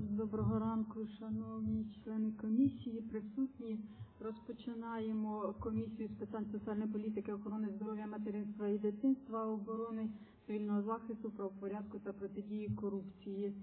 Доброго ранку, шановні члени комісії, присутні. Розпочинаємо комісію з питань соціальної політики, охорони здоров'я, материнства і дитинства, оборони, цивільного захисту, правопорядку та протидії корупції.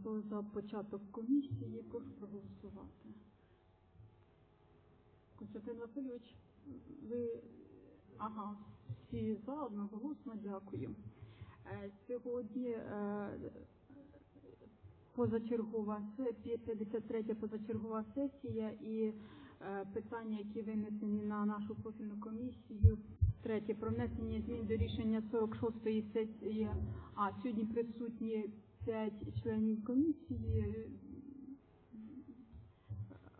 Хто за початок комісії, прошу проголосувати. Константин Васильович, ви ага, всі за одноголосно дякую. Е, Сьогодні е, позачергова се- 53 позачергова сесія і е, питання, які винесені на нашу профільну комісію. Третє про внесення змін до рішення 46-ї сесії. А сьогодні присутні 5 членів комісії.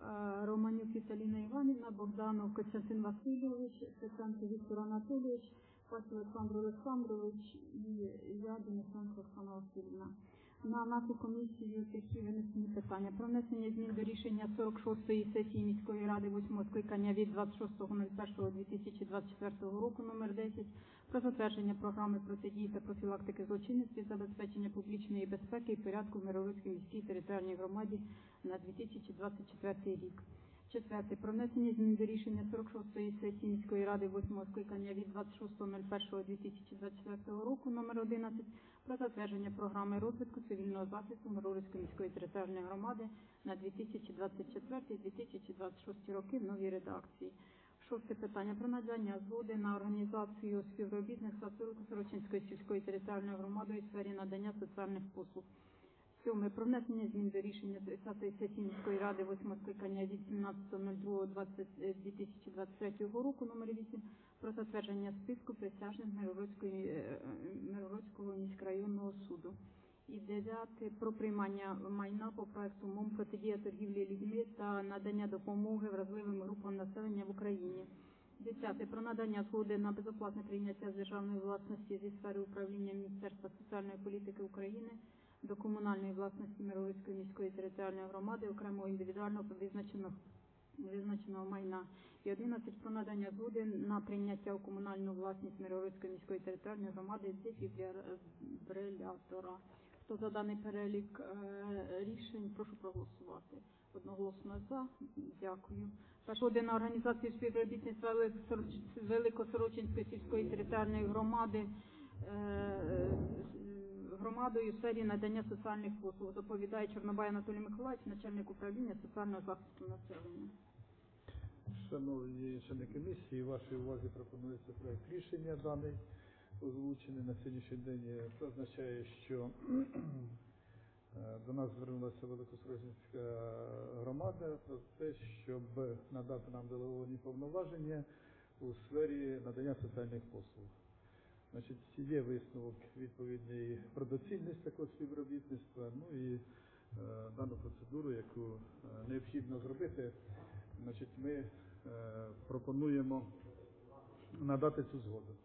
Е, Романюк Віталіна Іванівна, Богданов Костянтин Васильович, Петренко Віктор Анатолійович, Пас Олександр Олександрович і я, Денисенко Оксана Васильівна. На нашу комісію такі винесені питання про внесення змін до рішення 46-ї сесії міської ради 8 скликання від 26.01.2024 року номер 10 про затвердження програми протидії та профілактики злочинності, забезпечення публічної безпеки і порядку в Миргородській міській територіальній громаді на 2024 рік. Четверте. Про внесення змін до рішення 46-ї сесії міської ради 8 скликання від 26.01.2024 року номер 11 про затвердження програми розвитку цивільного захисту Миргородської міської територіальної громади на 2024-2026 роки в новій редакції. Шосте питання про надання згоди на організацію співробітництва Сорочинської сільської територіальної громади у сфері надання соціальних послуг. Сьоме. Про внесення змін до рішення 30-ї сесії міської ради 8 скликання від 17.02.2023 року номер 8 про затвердження списку присяжних е, Миргородського міськрайонного суду. І дев'яте. Про приймання майна по проекту МОМ протидія торгівлі людьми та надання допомоги вразливим групам населення в Україні. Десяте. Про надання згоди на безоплатне прийняття з державної власності зі сфери управління Міністерства соціальної політики України до комунальної власності Миргородської міської територіальної громади окремого індивідуального визначеного визначеного майна і 11 про надання згоди на прийняття у комунальну власність Миргородської міської територіальної громади дефібрилятора. Хто за даний перелік е, рішень, прошу проголосувати. Одноголосно за. Дякую. Переходи на організацію співробітництва Великосорочинської сільської територіальної громади е, громадою у сфері надання соціальних послуг. Доповідає Чорнобай Анатолій Миколаївич, начальник управління соціального захисту населення. Шановні члени комісії, вашій увазі пропонується проект рішення даний озвучений на сьогоднішній день. Це означає, що е, до нас звернулася Великосрочинська громада про те, щоб надати нам делеговані повноваження у сфері надання соціальних послуг. Значить, є висновок відповідний про доцільність співробітництва, ну і е, дану процедуру, яку е, необхідно зробити, значить, ми е, пропонуємо надати цю згоду.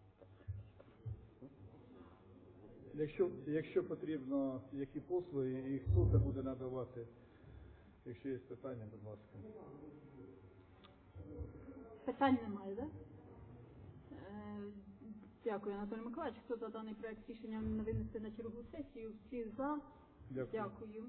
Якщо, якщо потрібно, які послуги і хто це буде надавати, якщо є питання, будь ласка. Питань немає, так? Е, Дякую, Анатолій Миколаївич. Хто за даний проект рішення не винести на чергову сесію? Всі за. Дякую. Дякую.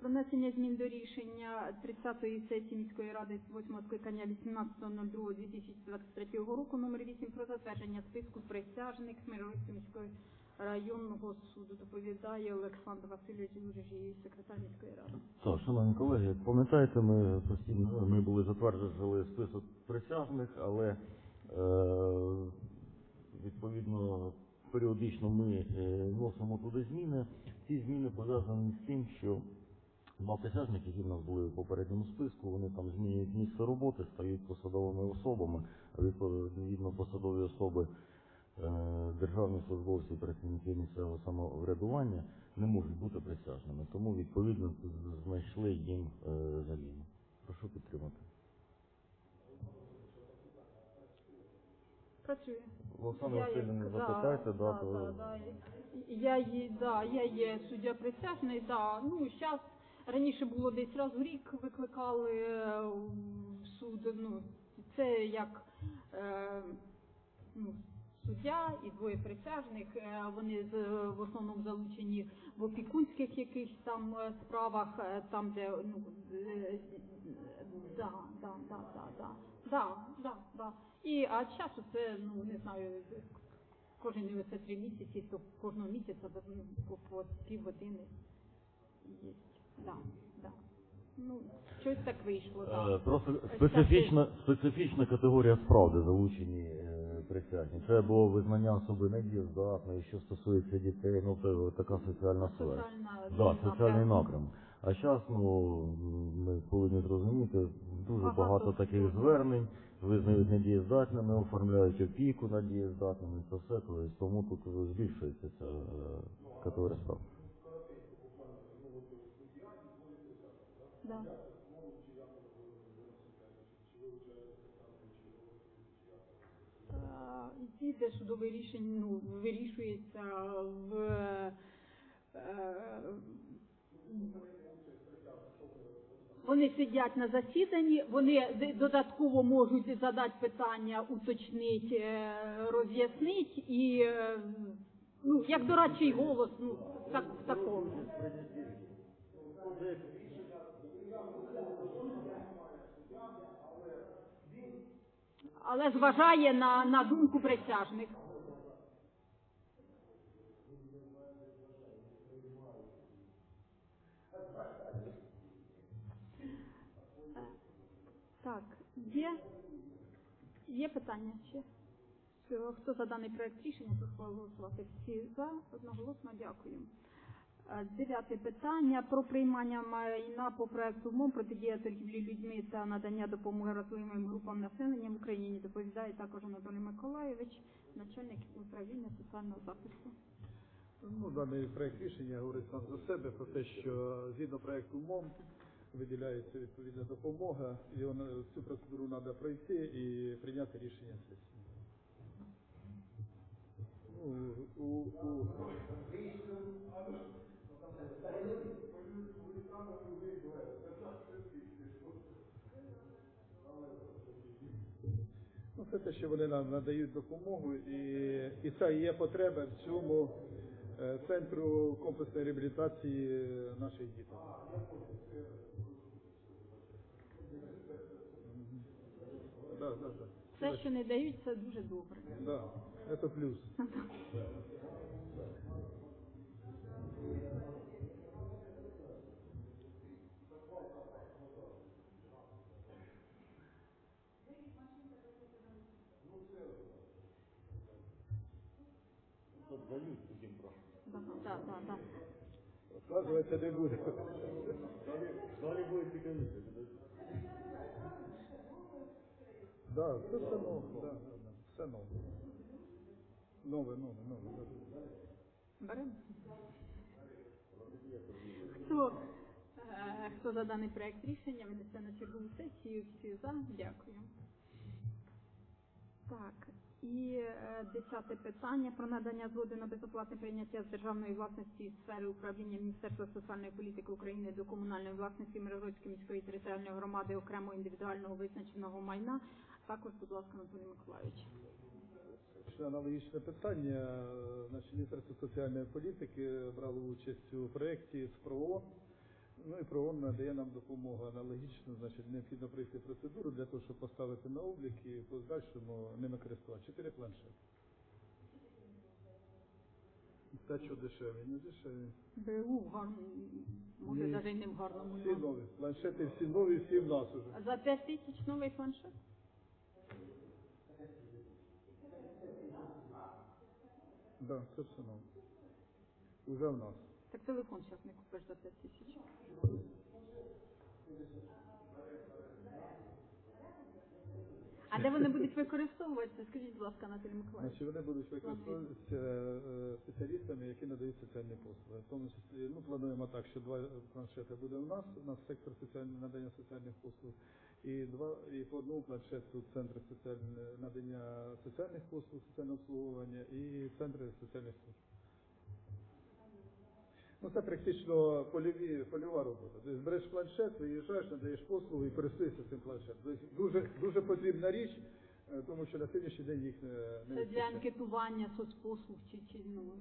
Про внесення змін до рішення 30-ї сесії міської ради 8 скликання 18.02.2023 року номер 8 про затвердження списку присяжних Смиргородської міської районного суду. Доповідає Олександр Васильович Юрій, секретар міської ради. Так, шановні колеги, як пам'ятаєте, ми постійно ми були затверджували список присяжних, але е, відповідно періодично ми е, вносимо туди зміни. Ці зміни пов'язані з тим, що два присяжники, які в нас були в попередньому списку, вони там змінюють місце роботи, стають посадовими особами, відповідно посадові особи е, державні службовці, працівники місцевого самоврядування не можуть бути присяжними. Тому відповідно знайшли їм е, заміну. Прошу підтримати. Працює. Олександр Я є- Васильовна, да, запитайте, да, да, да, да. Я є, да, я є суддя присяжний, да. Ну, зараз раніше було десь раз в рік викликали е, в суд. Ну, це як е, ну, суддя і двоє присяжних. Е, Вони з, в основному залучені в опікунських якихось там е, справах, е, там де ну е, да, да, да, да, да, да, да, да. І а часу це ну не знаю. Кожен це три місяці, то кожного місяця ну, по, по півгодини є. Да, да. Ну, щось так вийшло, Е, так. Просто специфічна, специфічна категорія справ, де залучені е, присяжні. Це було визнання особи недієздатної, що стосується дітей, ну це така соціальна сфера. Соціальна Да, соціальний напрям. А зараз, ну, ми повинні зрозуміти, дуже Багато багато, таких звернень, визнають недієздатними, оформляють опіку над дієздатними, це все, тобто, тому тут збільшується ця е, категорія справ. Да. Е, судове рішення ну, вирішується в е, вони сидять на засіданні, вони додатково можуть задати питання, уточнити, е, роз'яснити і е, ну, як дорадчий голос, ну, так, в такому. Але зважає на, на думку присяжних. Так, є, є питання ще? Хто за даний проект рішення, прошу голосувати. Всі за, одноголосно дякую. Е, Дев'яте питання про приймання майна по проекту МОМ протидія торгівлі людьми та надання допомоги розливим групам населення в Україні. Доповідає також Анатолій Миколаєвич, начальник управління соціального захисту. Ну, даний проект рішення говорить сам за себе про те, що згідно проекту МОМ виділяється відповідна допомога, і вона, цю процедуру треба пройти і прийняти рішення сесії. Ну, у, у, Ну, це те, що вони нам надають допомогу, і, і це є потреба в цьому е, центру комплексної реабілітації наших дітей. Да, да, да. Все, що не дають, це дуже добре. Да, это плюс. Да, да, да, да. Отказываться не буде. Далі буде цікавіше. Да, це все нове. Да, да. Все нове. Нове, нове, нове. Беремо. Хто, е, хто за даний проект рішення винесе на чергову сесію? Всі за. Дякую. Так. І е, десяте питання про надання згоди на безоплатне прийняття з державної власності із сфери управління Міністерства соціальної політики України до комунальної власності Миргородської міської територіальної громади окремо індивідуального визначеного майна. Також, будь ласка, Анатолій Миколаївич. Ще Аналогічне питання. Значить, Міністерство соціальної політики брало участь у проєкті з ПРООН. Ну і ПРООН надає нам допомогу аналогічно, значить, необхідно пройти процедуру для того, щоб поставити на облік і в подальшому ними користуватися. Чотири планшети. Та що дешеві, не дешеві. БУ в гарному, може Ні. навіть не в гарному. Всі нові. Планшети всі нові, всі в нас уже. За 5 тисяч новий планшет? Да, все нове. Уже в нас. Так телефон зараз не купиш за 5 тисяч. Де вони будуть використовуватися? Скажіть, будь ласка, Анатолій Миколаївич. Значить, вони будуть використовуватися е, спеціалістами, які надають соціальні послуги. В тому числі, ну, плануємо так, що два планшети буде у нас, у нас сектор соціального надання соціальних послуг, і два і по одному планшету центри соціальне надання соціальних послуг, соціального обслуговування і центри соціальних служб. Ну, це практично польові, польова робота. Тобто береш планшет, виїжджаєш, надаєш послугу і користуєшся цим планшетом. Тобто дуже, дуже потрібна річ. Е, Тому що на сьогоднішній день їх е, не Це для анкетування соцпослуг чи, чи ну,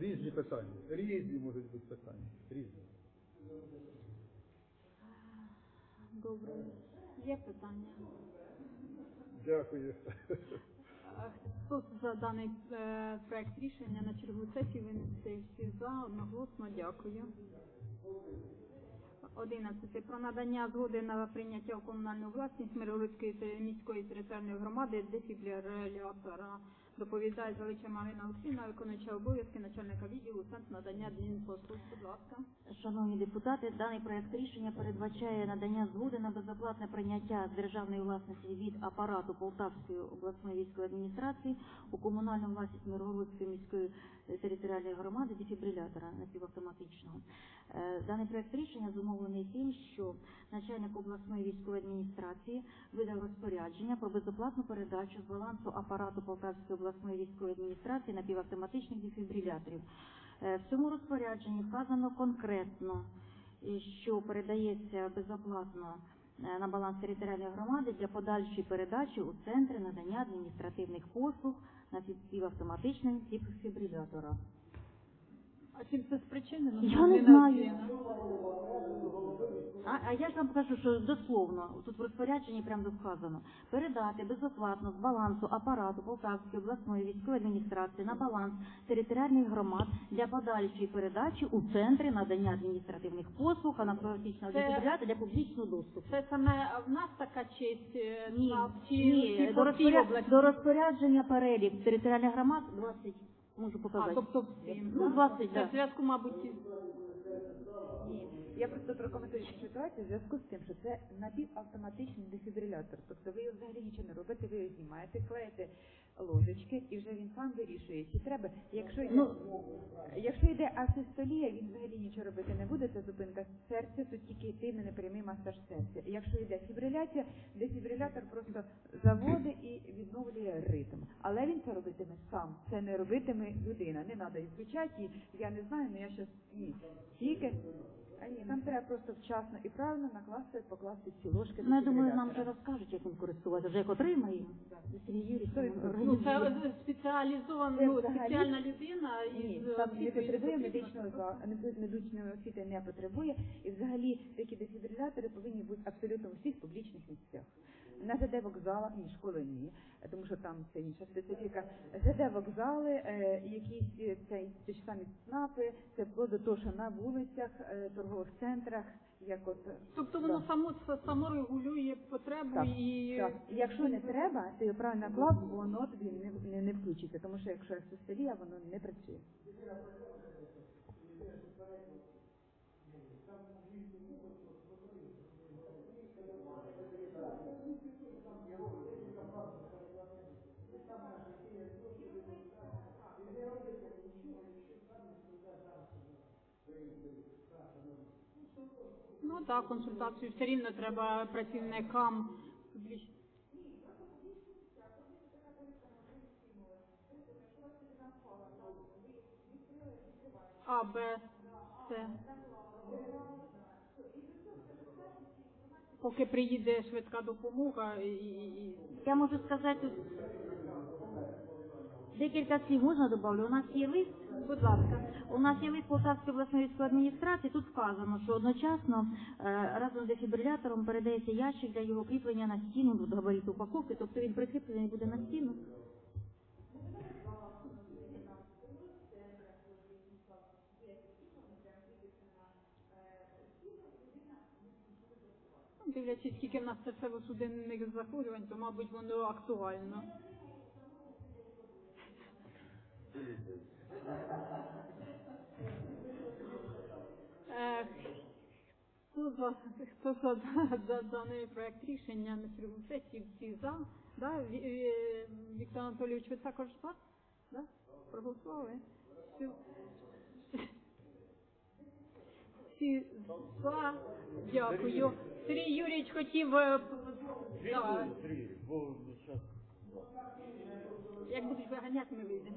різні питання. Різні можуть бути питання. Різні. добре. Є питання? Дякую. Хто за даний е, проект рішення на чергову сесію винести всі за одноголосно дякую. 11. Про надання згоди на прийняття у комунальну власність Миргородської міської територіальної громади дефібрилятора. Доповідає Залича Марина Олексійна, виконуюча обов'язки начальника відділу Центр надання адмінпослуг. Будь ласка. Шановні депутати, даний проект рішення передбачає надання згоди на безоплатне прийняття з державної власності від апарату Полтавської обласної військової адміністрації у комунальну власність Миргородської міської територіальної громади дефібрилятора напівавтоматичного. Е, Даний проект рішення зумовлений тим, що начальник обласної військової адміністрації видав розпорядження про безоплатну передачу з балансу апарату Полтавської обласної військової адміністрації напівавтоматичних дефібриляторів. Е, В цьому розпорядженні вказано конкретно, е, що передається безоплатно на баланс територіальної громади для подальшої передачі у центри надання адміністративних послуг на півавтоматичним дефібрилятора. А чим це спричинено? Я не знаю. А, а я ж вам кажу, що дословно, тут в розпорядженні прямо вказано, передати безоплатно з балансу апарату Полтавської обласної військової адміністрації на баланс територіальних громад для подальшої передачі у центри надання адміністративних послуг, анафілактичного Це- дефібрилятора для публічного доступу. Це саме в нас така честь е, Ні, на всі, ні, всі до, всій розпоряд... області. до розпорядження перелік територіальних громад 20, можу А, показати. тобто всім. Ну, да? 20, Це да. в зв'язку, мабуть, із- Ні, я просто прокоментую цю ситуацію в зв'язку з тим, що це напівавтоматичний дефібрилятор. Тобто ви його взагалі нічого не робите, ви його знімаєте, клеїте ложечки і вже він сам вирішує, чи треба. Якщо йде, Ну, якщо йде асистолія, він взагалі нічого робити не буде, це зупинка серця, то тільки йтиме непрямий масаж серця. Якщо йде фібриляція, дефібрилятор просто заводить і відновлює ритм. Але він це робитиме сам. Це не робитиме людина. Не треба відключати її. Я не знаю, але я щас ні. Тільки а ні, там треба просто вчасно і правильно накласти, покласти ці ложки. ну, я думаю, нам вже розкажуть, як ним користуватися, вже як отримаємо. Сергій Юрійович нам ну, це спеціалізована, ну, взагалі- спеціальна людина Ні, із там не освітою, потребує потрібно медичного це медичної освіти не потребує, і взагалі такі дефібрилятори повинні бути абсолютно у всіх публічних місцях. На ЖД вокзалах, ні, школи ні, тому що там це інша специфіка. ЖД вокзали, е, якісь е, цей ті ж самі ЦНАПи, це вплоть до того, що на вулицях, е, торгових центрах, як от Тобто воно да. само само регулює потребу Так, і Так, якщо не треба, ти його правильно клав, воно тобі не, не, не включиться, тому що якщо асистолія, воно не працює. Так, консультацію все рівно треба працівникам А, Б, С. Поки приїде швидка допомога і- і Я можу сказати декілька слів можна добавлю. У нас є лист, будь ласка, у нас є лист Полтавської обласної військової адміністрації. Тут вказано, що одночасно е, разом з дефібрилятором передається ящик для його кріплення на стіну до габариту упаковки, тобто він прикріплений буде на стіну. Ну, Дивлячись, скільки в нас серцево-судинних захворювань, то, мабуть, воно актуально. За, хто за, за даний проект рішення на чергову сесію? Всі за? Да? Е, Віктор Анатолійович, ви також за? Да? Проголосували? Всі, всі за. Дякую. Сергій Юрійович хотів... е, п- да, бо зараз як будуть виганяти, ми вийдемо.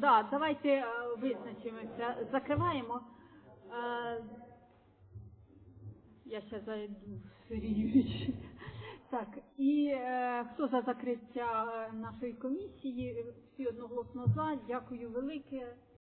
Да, давайте е, визначимося. Закриваємо. Е, Я ще зайду Сергійович. Так, і е, хто за закриття нашої комісії? Всі одноголосно за. Дякую велике.